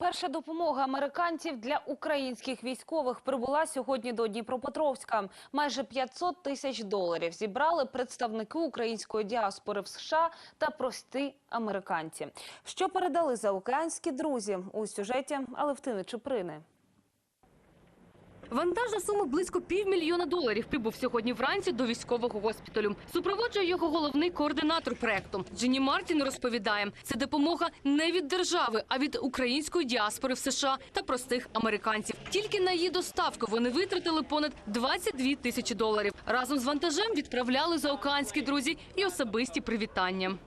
Перша допомога американців для українських військових прибула сьогодні до Дніпропетровська. Майже 500 тисяч доларів зібрали представники української діаспори в США та прості американці. Що передали заокеанські друзі у сюжеті Алевтини Чуприни. Вантаж на суму близько півмільйона доларів прибув сьогодні вранці до військового госпіталю. Супроводжує його головний координатор проекту. Дженні Мартін розповідає, це допомога не від держави, а від української діаспори в США та простих американців. Тільки на її доставку вони витратили понад 22 тисячі доларів. Разом з вантажем відправляли заокеанські друзі і особисті привітання.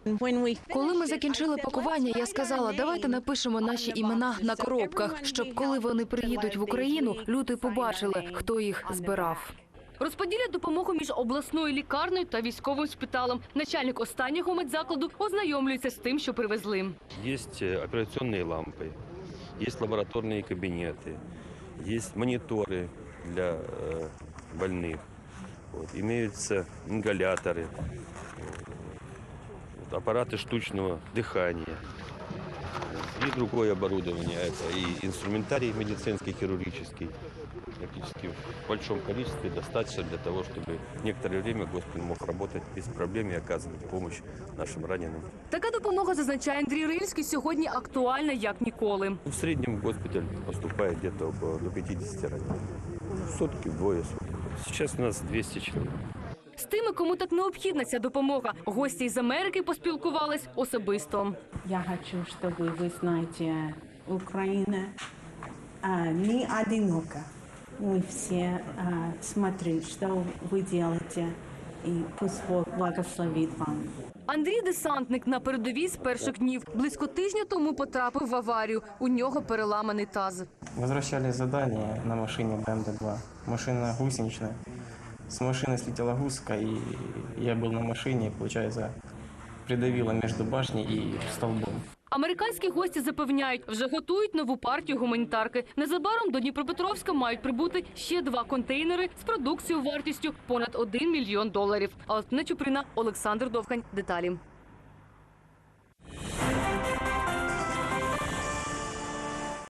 Коли ми закінчили пакування, я сказала, давайте напишемо наші імена на коробках, щоб коли вони приїдуть в Україну, люди побачили, хто їх збирав. Розподілять допомогу між обласною лікарнею та військовим шпиталем. Начальник останнього медзакладу ознайомлюється з тим, що привезли. Есть э, операционные лампы, есть лабораторные кабинеты, есть мониторы для э, больных, вот, имеются ингаляторы, вот, аппараты штучного дыхания и другое оборудование. Это и инструментарий медицинский, хирургический, практически в большом количестве достаточно для того, чтобы некоторое время госпиталь мог работать без проблем и оказывать помощь нашим раненым. Така допомога, зазначає Андрій Рильський, сьогодні актуальна як ніколи. В среднем в госпиталь поступает где-то около до 50 раненых. Ну, Сутки, двое суток. Сейчас у нас 200 человек. З тими, кому так необхідна ця допомога, гості із Америки поспілкувались особисто. Я хочу, чтобы вы знаете, Украина а, не одинока. Мы все а, смотрим, что вы делаете, и пусть Бог благословит вам. Андрій десантник на передовій з перших днів. Близько тижня тому потрапив в аварію. У нього переламаний таз. Возвращали задание на машине БМД-2. Машина гусеничная. С машины слетела гуска, и я был на машине, получается, придавило между башней и столбом. Американські гості запевняють, вже готують нову партію гуманітарки. Незабаром до Дніпропетровська мають прибути ще два контейнери з продукцією вартістю понад 1 мільйон доларів. Алтина Чуприна, Олександр Довгань. Деталі.